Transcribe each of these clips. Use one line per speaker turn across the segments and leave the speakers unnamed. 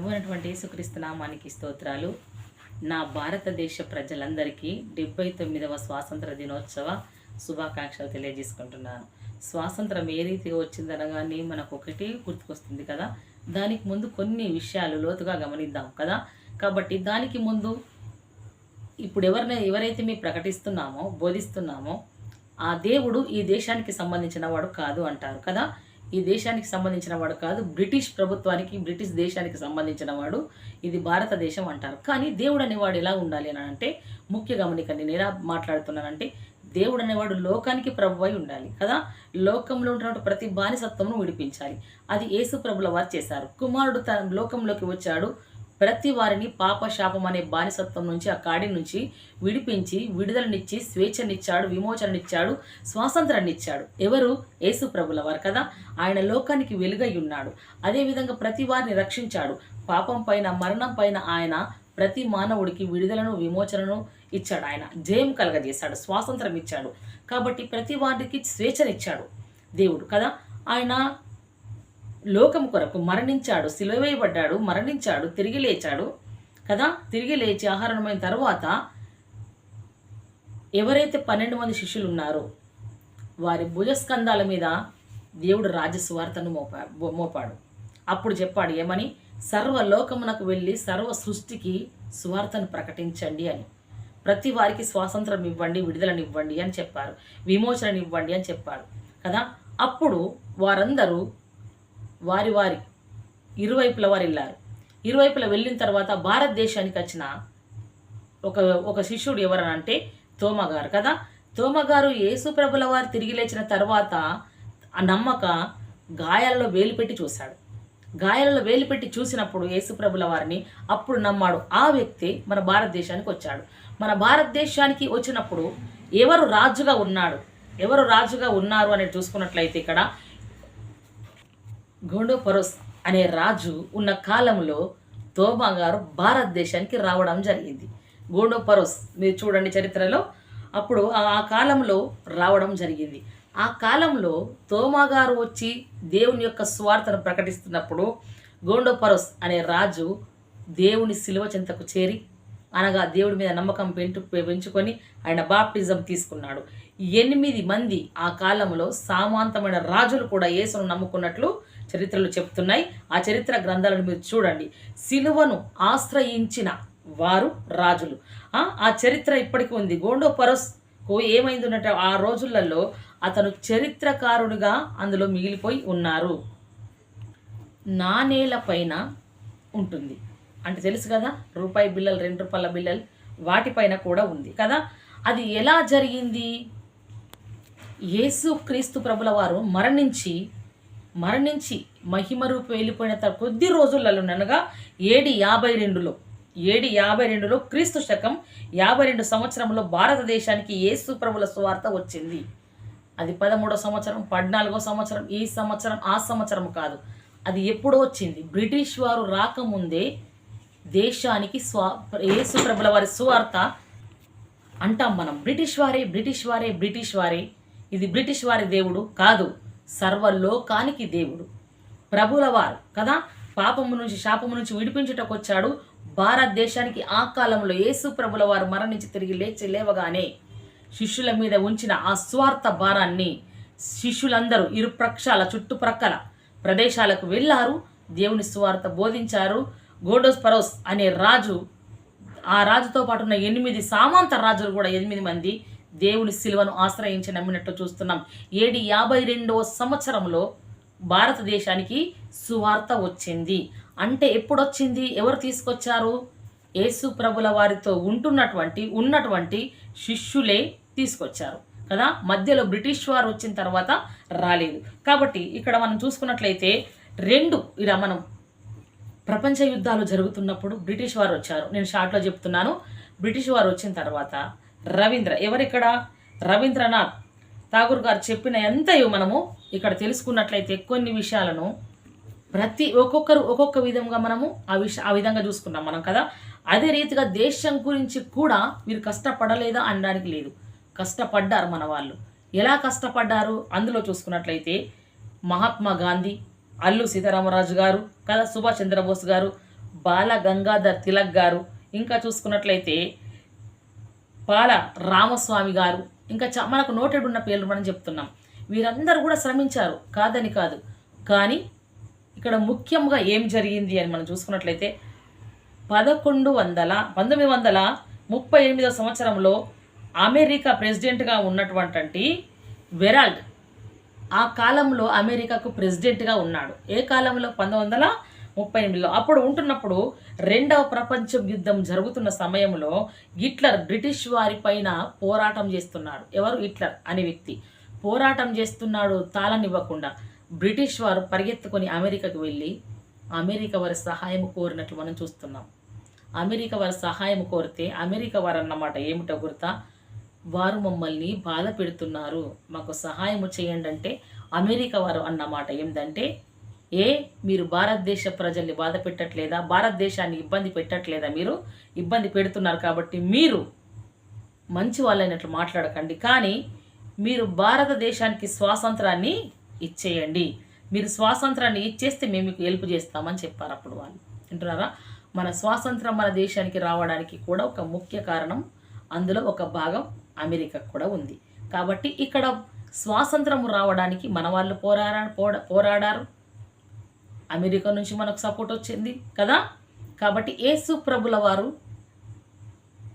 ప్రభు అయినటువంటి యేసుక్రీస్తు నామానికి స్తోత్రాలు. నా భారతదేశ ప్రజలందరికీ డెబ్బై తొమ్మిదవ స్వాతంత్ర దినోత్సవ శుభాకాంక్షలు తెలియజేసుకుంటున్నాను. స్వాతంత్రం ఏ రీతిగా వచ్చిందనగానే మనకు ఒకటి గుర్తుకొస్తుంది కదా. దానికి ముందు కొన్ని విషయాలు లోతుగా గమనిద్దాం కదా. కాబట్టి దానికి ముందు ఇప్పుడు ఎవరిని ఎవరైతే మేము ప్రకటిస్తున్నామో బోధిస్తున్నామో ఆ దేవుడు ఈ దేశానికి సంబంధించిన వాడు కాదు అంటారు కదా. ఈ దేశానికి సంబంధించిన వాడు కాదు బ్రిటిష్ ప్రభుత్వానికి బ్రిటిష్ దేశానికి సంబంధించిన వాడు. ఇది భారతదేశం అంటారు. కానీ దేవుడు అనేవాడు ఎలా ఉండాలి అని అంటే ముఖ్య గమనిక నేను ఎలా మాట్లాడుతున్నానంటే దేవుడు అనేవాడు లోకానికి ప్రభు అయి ఉండాలి కదా. లోకంలో ఉన్నటువంటి ప్రతి బానిసత్వమును విడిపించాలి. అది యేసు ప్రభుల వారు చేశారు. కుమారుడు తన లోకంలోకి వచ్చాడు. ప్రతి వారిని పాప శాపం అనే బానిసత్వం నుంచి ఆ కాడి నుంచి విడిపించి విడుదలనిచ్చి స్వేచ్ఛనిచ్చాడు విమోచననిచ్చాడు స్వాతంత్రాన్నిచ్చాడు. ఎవరు? యేసు ప్రభుల వారు కదా. ఆయన లోకానికి వెలుగై ఉన్నాడు అదేవిధంగా ప్రతి వారిని రక్షించాడు. పాపం పైన మరణం పైన ఆయన ప్రతి మానవుడికి విడుదలను విమోచనను ఇచ్చాడు ఆయన. జయం కలగజేశాడు స్వాతంత్రం ఇచ్చాడు కాబట్టి ప్రతి వారికి స్వేచ్ఛనిచ్చాడు దేవుడు కదా. ఆయన లోకం కొరకు మరణించాడు సిలువేయబడ్డాడు మరణించాడు తిరిగి లేచాడు కదా? తిరిగి లేచి ఆహారమైన తర్వాత ఎవరైతే పన్నెండు మంది శిష్యులు ఉన్నారో వారి భుజస్కంధాల మీద దేవుడు రాజస్వార్తను మోపా మోపాడు. అప్పుడు చెప్పాడు ఏమని? సర్వ లోకమునకు వెళ్ళి సర్వ సృష్టికి సువార్తను ప్రకటించండి అని. ప్రతి వారికి స్వాతంత్రం ఇవ్వండి విడుదలనివ్వండి అని చెప్పారు. విమోచననివ్వండి అని చెప్పారు కదా? అప్పుడు వారందరూ వారి వారి ఇరువైపుల వారు వెళ్ళారు. ఇరువైపుల వెళ్ళిన తర్వాత భారతదేశానికి వచ్చిన ఒక ఒక శిష్యుడు ఎవరనంటే తోమగారు కదా. తోమగారు యేసు ప్రభుల వారు తిరిగి లేచిన తర్వాత ఆ నమ్మక గాయాలలో వేలు పెట్టి చూశాడు. గాయాలలో వేలు పెట్టి చూసినప్పుడు యేసు ప్రభుల వారిని అప్పుడు నమ్మాడు. ఆ వ్యక్తి మన భారతదేశానికి వచ్చాడు. మన భారతదేశానికి వచ్చినప్పుడు ఎవరు రాజుగా ఉన్నాడు? ఎవరు రాజుగా ఉన్నారు అనేది చూసుకున్నట్లయితే ఇక్కడ గోండోపరోస్ అనే రాజు ఉన్న కాలంలో తోమా గారు భారతదేశానికి రావడం జరిగింది. గోండోపరోస్ మీరు చూడండి చరిత్రలో. అప్పుడు ఆ కాలంలో రావడం జరిగింది. ఆ కాలంలో తోమా గారు వచ్చి దేవుని యొక్క స్వార్థను ప్రకటిస్తున్నప్పుడు గోండోపరోస్ అనే రాజు దేవుని శిలువ చెంతకు చేరి అనగా దేవుడి మీద నమ్మకం పెంటు పెంచుకొని ఆయన బాప్టిజం తీసుకున్నాడు. ఎనిమిది మంది ఆ కాలంలో సామాంతమైన రాజులు కూడా యేసును నమ్ముకున్నట్లు చరిత్రలు చెప్తున్నాయి ఆ చరిత్ర గ్రంథాలను మీరు చూడండి. సిలువను ఆశ్రయించిన వారు రాజులు. ఆ చరిత్ర ఇప్పటికీ ఉంది. గోండో పరస్ ఏమైందంటే ఆ రోజులలో అతను చరిత్రకారుడిగా అందులో మిగిలిపోయి ఉన్నారు. నాణేల పైన ఉంటుంది. అంటే తెలుసు కదా రూపాయి బిల్లలు రెండు రూపాయల బిల్లలు వాటిపైన కూడా ఉంది కదా. అది ఎలా జరిగింది? యేసు క్రీస్తు ప్రభుల వారు మరణించి మరణించి మహిమ రూపం వెళ్ళిపోయిన తర్వాత కొద్ది రోజులలో అనగా ఏడి యాభై రెండులో ఏడి యాభై రెండులో క్రీస్తు శకం యాభై రెండు సంవత్సరంలో భారతదేశానికి యేసు ప్రభుల సువార్త వచ్చింది. అది పదమూడో సంవత్సరం పద్నాలుగో సంవత్సరం ఈ సంవత్సరం ఆ సంవత్సరం కాదు. అది ఎప్పుడో వచ్చింది. బ్రిటిష్ వారు రాకముందే దేశానికి స్వా యేసు ప్రభుల వారి సువార్త అంటాం మనం. బ్రిటిష్ వారే బ్రిటిష్ వారే బ్రిటిష్ వారే. ఇది బ్రిటిష్ వారి దేవుడు కాదు. సర్వలోకానికి దేవుడు. ప్రభులవారు కదా? పాపము నుంచి శాపము నుంచి విడిపించుటకు వచ్చాడు భారతదేశానికి ఆ కాలంలో యేసు ప్రభుల వారు మరణించి తిరిగి లేచి లేవగానే శిష్యుల మీద ఉంచిన ఆ స్వార్థ భారాన్ని శిష్యులందరూ ఇరు ప్రక్షాల చుట్టుప్రక్కల ప్రదేశాలకు వెళ్ళారు. దేవుని స్వార్థ బోధించారు. గోడోస్ పరోస్ అనే రాజు ఆ రాజుతో పాటు ఉన్న ఎనిమిది సామంత రాజులు కూడా ఎనిమిది మంది దేవుని శిలువను ఆశ్రయించి నమ్మినట్లు చూస్తున్నాం. ఏడి యాభై రెండవ సంవత్సరంలో భారతదేశానికి సువార్త వచ్చింది. అంటే ఎప్పుడు వచ్చింది ఎవరు తీసుకొచ్చారు? యేసు ప్రభుల వారితో ఉంటున్నటువంటి ఉన్నటువంటి శిష్యులే తీసుకొచ్చారు. కదా? మధ్యలో బ్రిటిష్ వారు వచ్చిన తర్వాత రాలేదు. కాబట్టి ఇక్కడ మనం చూసుకున్నట్లయితే రెండు ఇలా మనం ప్రపంచ యుద్ధాలు జరుగుతున్నప్పుడు బ్రిటిష్ వారు వచ్చారు. నేను షార్ట్లో చెప్తున్నాను. బ్రిటిష్ వారు వచ్చిన తర్వాత రవీంద్ర. ఎవరిక్కడ? రవీంద్రనాథ్. ఠాగూర్ గారు చెప్పిన ఎంతయో మనము ఇక్కడ తెలుసుకున్నట్లయితే కొన్ని విషయాలను ప్రతి ఒక్కొక్కరు ఒక్కొక్క విధంగా మనము ఆ విష ఆ విధంగా చూసుకున్నాం మనం కదా? అదే రీతిగా దేశం గురించి కూడా మీరు కష్టపడలేదా అనడానికి లేదు. కష్టపడ్డారు మన వాళ్ళు. ఎలా కష్టపడ్డారు? అందులో చూసుకున్నట్లయితే మహాత్మా గాంధీ అల్లు సీతారామరాజు గారు కదా సుభాష్ చంద్రబోస్ గారు బాల గంగాధర్ తిలక్ గారు. ఇంకా చూసుకున్నట్లయితే పాల రామస్వామి గారు. ఇంకా చ మనకు నోటెడ్ ఉన్న పేర్లు మనం చెప్తున్నాం. వీరందరూ కూడా శ్రమించారు. కాదని కాదు. కానీ ఇక్కడ ముఖ్యంగా ఏం జరిగింది అని మనం చూసుకున్నట్లయితే పదకొండు వందల పంతొమ్మిది వందల ముప్పై ఎనిమిదో సంవత్సరంలో అమెరికా ప్రెసిడెంట్గా ఉన్నటువంటి వెరాల్డ్ ఆ కాలంలో అమెరికాకు ప్రెసిడెంట్గా ఉన్నాడు. ఏ కాలంలో? పంతొమ్మిది వందల ముప్పై ఎనిమిదిలో. అప్పుడు ఉంటున్నప్పుడు రెండవ ప్రపంచ యుద్ధం జరుగుతున్న సమయంలో హిట్లర్ బ్రిటిష్ వారి పైన పోరాటం చేస్తున్నాడు. ఎవరు? హిట్లర్ అనే వ్యక్తి. పోరాటం చేస్తున్నాడు తాళనివ్వకుండా. బ్రిటిష్ వారు పరిగెత్తుకొని అమెరికాకు వెళ్ళి అమెరికా వారి సహాయం కోరినట్లు మనం చూస్తున్నాం. అమెరికా వారి సహాయం కోరితే అమెరికా వారు అన్నమాట ఏమిటో గుర్తా? వారు మమ్మల్ని బాధ పెడుతున్నారు. మాకు సహాయం చేయండి అంటే అమెరికా వారు అన్నమాట ఏంటంటే ఏ మీరు భారతదేశ ప్రజల్ని బాధ పెట్టట్లేదా? భారతదేశాన్ని ఇబ్బంది పెట్టట్లేదా మీరు? ఇబ్బంది పెడుతున్నారు కాబట్టి మీరు మంచి వాళ్ళైనట్లు మాట్లాడకండి. కానీ మీరు భారతదేశానికి స్వాతంత్రాన్ని ఇచ్చేయండి. మీరు స్వాతంత్రాన్ని ఇచ్చేస్తే మేము మీకు హెల్ప్ చేస్తామని చెప్పారు అప్పుడు వాళ్ళు. వింటున్నారా? మన స్వాతంత్రం మన దేశానికి రావడానికి కూడా ఒక ముఖ్య కారణం అందులో ఒక భాగం అమెరికా కూడా ఉంది. కాబట్టి ఇక్కడ స్వాతంత్రం రావడానికి మన వాళ్ళు పోరాడా పోరాడారు. అమెరికా నుంచి మనకు సపోర్ట్ వచ్చింది కదా? కాబట్టి యేసు ప్రభుల వారు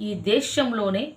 ఈ దేశంలోనే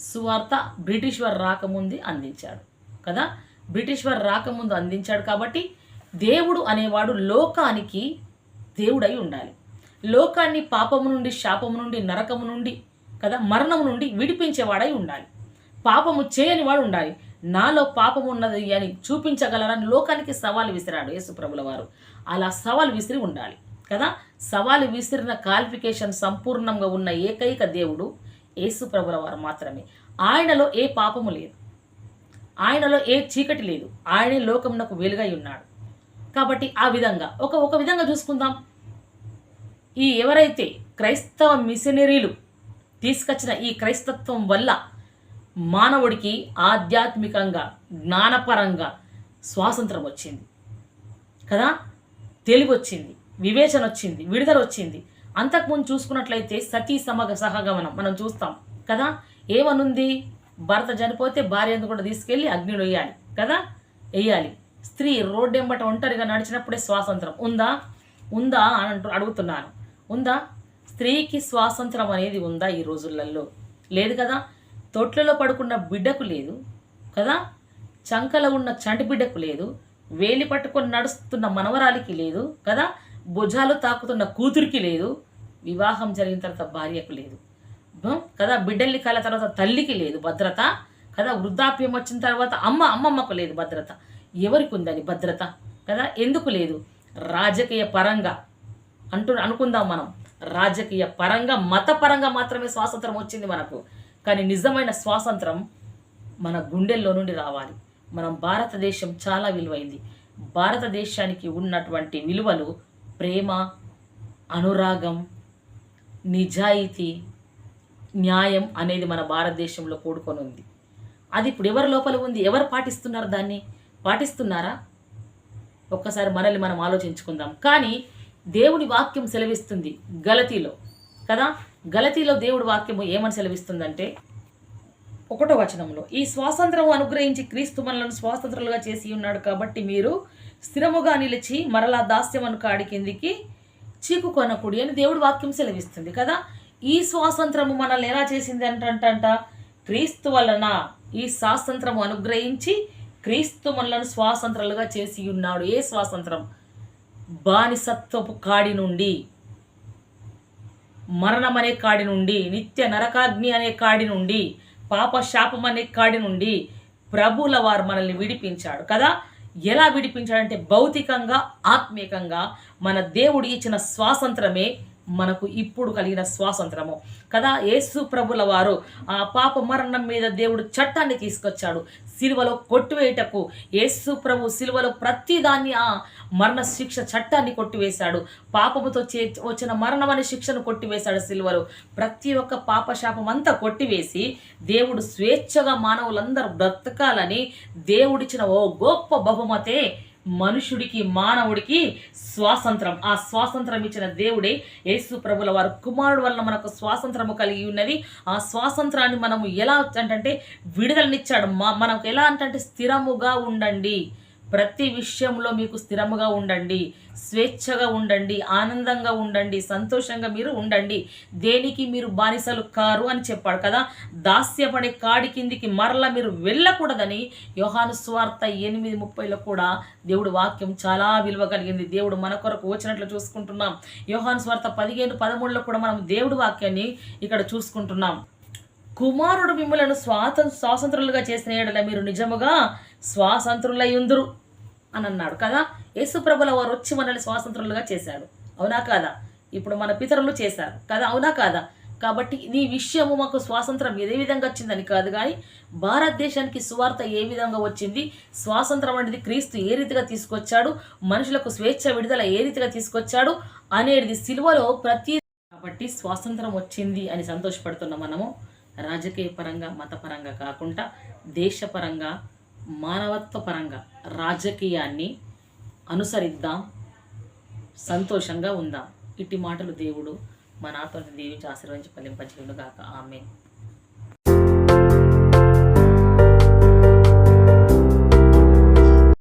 సువార్త బ్రిటిష్ వారు రాకముందు అందించాడు కదా? బ్రిటిష్ వారు రాకముందు అందించాడు కాబట్టి దేవుడు అనేవాడు లోకానికి దేవుడై ఉండాలి. లోకాన్ని పాపము నుండి శాపము నుండి నరకము నుండి కదా? మరణము నుండి విడిపించేవాడై ఉండాలి. పాపము చేయని వాడు ఉండాలి. నాలో పాపం ఉన్నది అని చూపించగలరని లోకానికి సవాలు విసిరాడు యేసుప్రభుల వారు. అలా సవాలు విసిరి ఉండాలి కదా? సవాలు విసిరిన క్వాలిఫికేషన్ సంపూర్ణంగా ఉన్న ఏకైక దేవుడు యేసుప్రభుల వారు మాత్రమే. ఆయనలో ఏ పాపము లేదు. ఆయనలో ఏ చీకటి లేదు. ఆయనే లోకమునకు వెలుగై ఉన్నాడు. కాబట్టి ఆ విధంగా ఒక ఒక విధంగా చూసుకుందాం. ఈ ఎవరైతే క్రైస్తవ మిషనరీలు తీసుకొచ్చిన ఈ క్రైస్తత్వం వల్ల మానవుడికి ఆధ్యాత్మికంగా జ్ఞానపరంగా స్వాతంత్రం వచ్చింది కదా? తెలివొచ్చింది వివేచన వచ్చింది విడుదల వచ్చింది అంతకుముందు చూసుకున్నట్లయితే సతీ సమగ సహగమనం మనం చూస్తాం కదా. ఏమనుంది? భర్త చనిపోతే భార్యను కూడా తీసుకెళ్ళి అగ్నిలో వేయాలి కదా. వేయాలి. స్త్రీ రోడ్డెంబట ఒంటరిగా నడిచినప్పుడే స్వాతంత్రం. ఉందా? ఉందా అని అంటూ అడుగుతున్నాను ఉందా? స్త్రీకి స్వాతంత్రం అనేది ఉందా ఈ రోజులలో? లేదు కదా. తొట్లలో పడుకున్న బిడ్డకు లేదు కదా. చంకలో ఉన్న చంటి బిడ్డకు లేదు. వేలి పట్టుకొని నడుస్తున్న మనవరాలికి లేదు కదా? భుజాలు తాకుతున్న కూతురికి లేదు. వివాహం జరిగిన తర్వాత భార్యకు లేదు. కదా? బిడ్డల్ని కాల తర్వాత తల్లికి లేదు భద్రత. కదా? వృద్ధాప్యం వచ్చిన తర్వాత అమ్మ అమ్మమ్మకు లేదు భద్రత. ఎవరికి ఉందని భద్రత? కదా? ఎందుకు లేదు? రాజకీయ పరంగా. అంటూ అనుకుందాం మనం. రాజకీయ పరంగా మతపరంగా మాత్రమే స్వాతంత్రం వచ్చింది మనకు. కానీ నిజమైన స్వాతంత్రం మన గుండెల్లో నుండి రావాలి. మనం భారతదేశం చాలా విలువైంది. భారతదేశానికి ఉన్నటువంటి విలువలు ప్రేమ అనురాగం నిజాయితీ న్యాయం అనేది మన భారతదేశంలో కూడుకొని ఉంది. అది ఇప్పుడు ఎవరి లోపల ఉంది? ఎవరు పాటిస్తున్నారు దాన్ని? పాటిస్తున్నారా? ఒక్కసారి మనల్ని మనం ఆలోచించుకుందాం. కానీ దేవుడి వాక్యం సెలవిస్తుంది గలతీలో. కదా? గలతీలో దేవుడి వాక్యము ఏమని సెలవిస్తుందంటే ఒకటో వచనంలో ఈ స్వాతంత్రము అనుగ్రహించి క్రీస్తు మనలను స్వాతంత్రులుగా చేసి ఉన్నాడు కాబట్టి మీరు స్థిరముగా నిలిచి మరలా దాస్యమను కాడి కిందికి చీకుకొనకుడి అని దేవుడు వాక్యం సెలవిస్తుంది కదా. ఈ స్వాతంత్రము మనల్ని ఎలా చేసింది అంటంట క్రీస్తు వలన ఈ స్వాతంత్రము అనుగ్రహించి క్రీస్తు మనలను స్వాతంత్రులుగా చేసి ఉన్నాడు. ఏ స్వాతంత్రం? బానిసత్వపు కాడి నుండి మరణం అనే కాడి నుండి నిత్య నరకాగ్ని అనే కాడి నుండి పాప శాపం అనే కాడి నుండి ప్రభుల వారు మనల్ని విడిపించాడు కదా. ఎలా విడిపించాడంటే భౌతికంగా ఆత్మీయంగా మన దేవుడు ఇచ్చిన స్వాతంత్రమే మనకు ఇప్పుడు కలిగిన స్వాతంత్రము. కదా యేసు ప్రభుల వారు ఆ పాప మరణం మీద దేవుడు చట్టాన్ని తీసుకొచ్చాడు. సిలువలో కొట్టువేయటకు యేసు ప్రభు సిలువలో ప్రతిదాన్ని ఆ మరణ శిక్ష చట్టాన్ని కొట్టివేశాడు. పాపముతో చే వచ్చిన మరణం అనే శిక్షను కొట్టివేశాడు సిలువలో. ప్రతి ఒక్క పాపశాపం అంతా కొట్టివేసి దేవుడు స్వేచ్ఛగా మానవులందరూ బ్రతకాలని దేవుడిచ్చిన ఓ గొప్ప బహుమతే మనుషుడికి మానవుడికి స్వాతంత్రం. ఆ స్వాతంత్రం ఇచ్చిన దేవుడే యేసు ప్రభుల వారు. కుమారుడు వలన మనకు స్వాతంత్రము కలిగి ఉన్నది. ఆ స్వాతంత్రాన్ని మనము ఎలా అంటే విడుదలనిచ్చాడు. మా మనకు ఎలా అంటే స్థిరముగా ఉండండి. ప్రతి విషయంలో మీకు స్థిరముగా ఉండండి స్వేచ్ఛగా ఉండండి ఆనందంగా ఉండండి సంతోషంగా మీరు ఉండండి. దేనికి మీరు బానిసలు కారు అని చెప్పాడు కదా? దాస్యపడే కాడి కిందికి మరల మీరు వెళ్ళకూడదని యోహాను స్వార్థ ఎనిమిది ముప్పైలో కూడా దేవుడు వాక్యం చాలా విలువ కలిగింది. దేవుడు మన కొరకు వచ్చినట్లు చూసుకుంటున్నాం. యోహాను స్వార్థ పదిహేను పదమూడులో కూడా మనం దేవుడి వాక్యాన్ని ఇక్కడ చూసుకుంటున్నాం. కుమారుడు మిమ్మలను స్వాతం స్వాతంత్రులుగా చేసిన ఏడల మీరు నిజముగా స్వాతంత్రులయ్యుందురు ఉందురు అని అన్నాడు కదా యేసుప్రభుల వారు వచ్చి మనల్ని స్వాతంత్రులుగా చేశాడు. అవునా కాదా? ఇప్పుడు మన పితరులు చేశారు కదా? అవునా కాదా? కాబట్టి ఈ విషయము మాకు స్వాతంత్రం ఏ విధంగా వచ్చిందని కాదు కానీ భారతదేశానికి సువార్త ఏ విధంగా వచ్చింది? స్వాతంత్రం అనేది క్రీస్తు ఏ రీతిగా తీసుకొచ్చాడు? మనుషులకు స్వేచ్ఛ విడుదల ఏ రీతిగా తీసుకొచ్చాడు? అనేది సిలువలో ప్రతి కాబట్టి స్వాతంత్రం వచ్చింది అని సంతోషపడుతున్నాం మనము. రాజకీయ పరంగా మతపరంగా కాకుండా దేశపరంగా మానవత్వ పరంగా రాజకీయాన్ని అనుసరిద్దాం సంతోషంగా ఉందాం. ఇట్టి మాటలు దేవుడు మన ఆత్మని దీవించి ఆశీర్వదించి ఫలింపజేయుడుగాక ఆమె